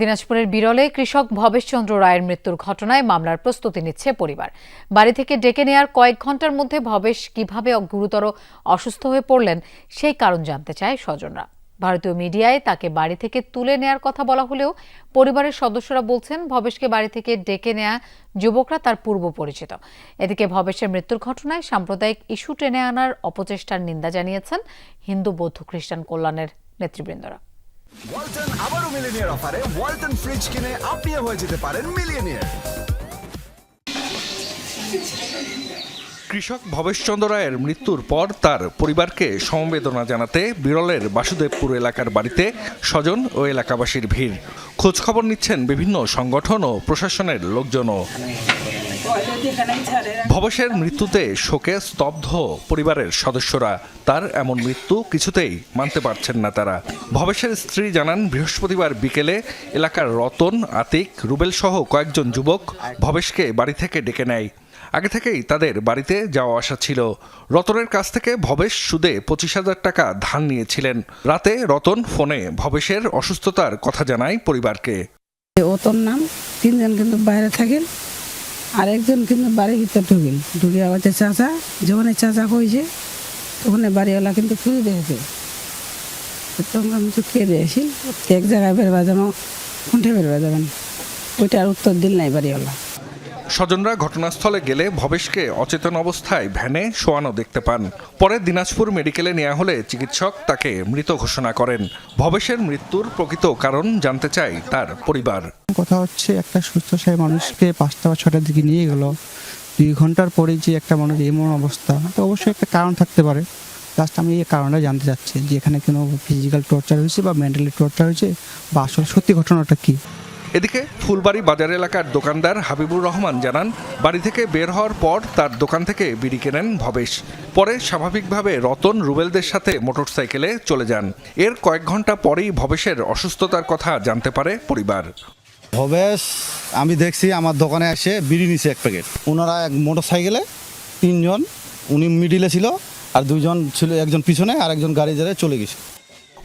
দিনাজপুরের বিরলে কৃষক ভবেশচন্দ্র রায়ের মৃত্যুর ঘটনায় মামলার প্রস্তুতি নিচ্ছে পরিবার। বাড়ি থেকে ডেকে নেয়ার কয়েক ঘণ্টার মধ্যে ভবেশ কীভাবে গুরুতর অসুস্থ হয়ে পড়লেন, সেই কারণ জানতে চায় স্বজনরা। ভারতীয় মিডিয়ায় তাকে বাড়ি থেকে তুলে নেয়ার কথা বলা হলেও পরিবারের সদস্যরা বলছেন, ভবেশকে বাড়ি থেকে ডেকে নেয়া যুবকরা তার পূর্ব পরিচিত। এদিকে ভবেশের মৃত্যুর ঘটনায় সাম্প্রদায়িক ইস্যু টেনে আনার অপচেষ্টার নিন্দা জানিয়েছেন হিন্দু, বৌদ্ধ, খ্রিস্টান কল্যাণের নেতৃবৃন্দরা। ওয়ালটন আবারও মিলিনিয়ার অফারে ওয়ালটন ফ্রিজ কিনে আপনিও হয়ে যেতে পারেন কৃষক ভবেশচন্দ্র রায়ের মৃত্যুর পর তার পরিবারকে সমবেদনা জানাতে বিরলের বাসুদেবপুর এলাকার বাড়িতে স্বজন ও এলাকাবাসীর ভিড়। খোঁজখবর নিচ্ছেন বিভিন্ন সংগঠন ও প্রশাসনের লোকজনও। ভবেশের মৃত্যুতে শোকে স্তব্ধ পরিবারের সদস্যরা। তার এমন মৃত্যু কিছুতেই মানতে পারছেন না তারা। ভবেশের স্ত্রী জানান, বৃহস্পতিবার বিকেলে এলাকার রতন, আতিক, রুবেল সহ কয়েকজন যুবক ভবেশকে বাড়ি থেকে ডেকে নেয়। আগে থেকেই তাদের বাড়িতে যাওয়া আসা ছিল। রতনের কাছ থেকে ভবেশ সুদে পঁচিশ হাজার টাকা ধার নিয়েছিলেন। রাতে রতন ফোনে ভবেশের অসুস্থতার কথা জানায় পরিবারকে। নাম, তিনজন কিন্তু বাইরে থাকেন। আরেকজন কিন্তু বাড়ির ভিতরে ঢুকিল ঢুকে আবার চাচা যখন চাচা কইছে ওখানে বাড়িওয়ালা কিন্তু খুঁজে দিয়েছে তখন আমি তো কে দিয়েছি এক জায়গায় বেরবা যেন কোনটা বেরবা যাবেন ওইটার উত্তর দিল নাই বাড়িওয়ালা। স্বজনরা ঘটনাস্থলে গেলে ভবেশকে অচেতন অবস্থায় ভ্যানে শোয়ানো দেখতে পান। পরে দিনাজপুর মেডিকেলে নেওয়া হলে চিকিৎসক তাকে মৃত ঘোষণা করেন। ভবেশের মৃত্যুর প্রকৃত কারণ জানতে চায় তার পরিবার। কথা হচ্ছে, একটা সুস্থ সাহেব মানুষকে পাঁচটা বা ছটার দিকে নিয়ে গেল। দুই ঘণ্টার পরে যে একটা মানুষ এমন অবস্থা, তো অবশ্যই একটা কারণ থাকতে পারে। জাস্ট আমি এই কারণটা জানতে চাচ্ছি যে এখানে কোনো ফিজিক্যাল টর্চার হয়েছে বা মেন্টালি টর্চার হয়েছে? বা আসলে সত্যি ঘটনাটা কী? এদিকে ফুলবাড়ি বাজার এলাকার দোকানদার হাবিবুর রহমান জানান, বাড়ি থেকে বের হওয়ার পর তার দোকান থেকে বিড়ি কেনেন ভবেশ। পরে স্বাভাবিকভাবে রতন রুবেলদের সাথে মোটরসাইকেলে চলে যান। এর কয়েক ঘণ্টা পরেই ভবেশের অসুস্থতার কথা জানতে পারে পরিবার। ভবেশ, আমি দেখছি আমার দোকানে এসে বিড়ি নিছে এক প্যাকেট। ওনারা এক মোটর সাইকেলে তিনজন, উনি মিডিলে ছিল আর দুজন ছিল একজন পিছনে আর একজন গাড়ি ধরে চলে গেছে।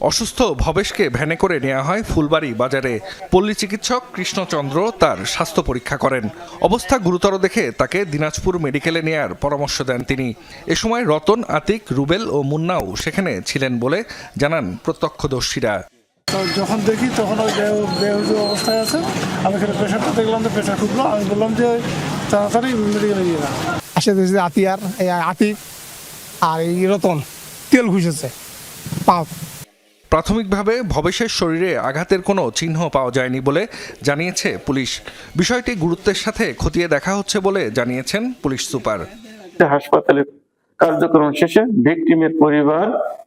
অসুস্থ ভবেশকে ভ্যানে করে নেওয়া হয় ফুলবাড়ি বাজারে। পল্লী চিকিৎসক কৃষ্ণচন্দ্র তার স্বাস্থ্য পরীক্ষা করেন। অবস্থা গুরুতর দেখে তাকে দিনাজপুর মেডিকেলে নেয়ার পরামর্শ দেন তিনি। এ সময় রতন আতিক রুবেল ও মুন্নাও সেখানে ছিলেন বলে জানান প্রত্যক্ষদর্শীরা। তো যখন দেখি তখন ওই বেহু- বেহুশ অবস্থায় আছে আমি এখানে প্রেশারটা দেখলাম যে প্রেশার ঢুকলো আমি বললাম যে তাড়াতাড়ি মেডিকেলে নিয়ে যান। আসে দেখছি আতিয়ার এই আতিক আর এই রতন তেল ঘুষেছে। পাও প্রাথমিকভাবে ভবেশের শরীরে আঘাতের কোনো চিহ্ন পাওয়া যায়নি বলে জানিয়েছে পুলিশ। বিষয়টি গুরুত্বের সাথে খতিয়ে দেখা হচ্ছে বলে জানিয়েছেন পুলিশ সুপার। হাসপাতালে কার্যক্রম শেষে ভিকটিমের পরিবার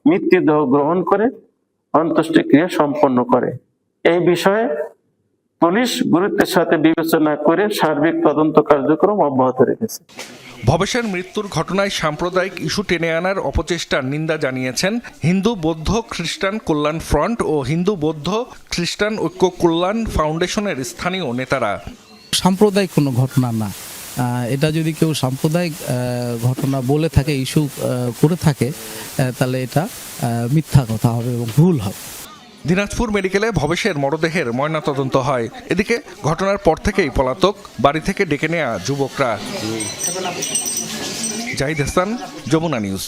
মৃত্যুদেহ গ্রহণ করে অন্ত্যেষ্টিক্রিয়া সম্পন্ন করে। এই বিষয়ে পুলিশ গুরুত্বের সাথে বিবেচনা করে সার্বিক তদন্ত কার্যক্রম অব্যাহত রেখেছে। ভবেশের মৃত্যুর ঘটনায় সাম্প্রদায়িক ইস্যু টেনে আনার অপচেষ্টার নিন্দা জানিয়েছেন হিন্দু বৌদ্ধ খ্রিস্টান কল্যাণ ফ্রন্ট ও হিন্দু বৌদ্ধ খ্রিস্টান ঐক্য কল্যাণ ফাউন্ডেশনের স্থানীয় নেতারা। সাম্প্রদায়িক কোনো ঘটনা না। এটা যদি কেউ সাম্প্রদায়িক ঘটনা বলে থাকে, ইস্যু করে থাকে তাহলে এটা মিথ্যা কথা হবে এবং ভুল হবে। দিনাজপুর মেডিকেলে ভবেশের মরদেহের ময়নাতদন্ত হয়। এদিকে ঘটনার পর থেকেই পলাতক বাড়ি থেকে ডেকে নেয়া যুবকরা। জাহিদ হাসান যমুনা নিউজ।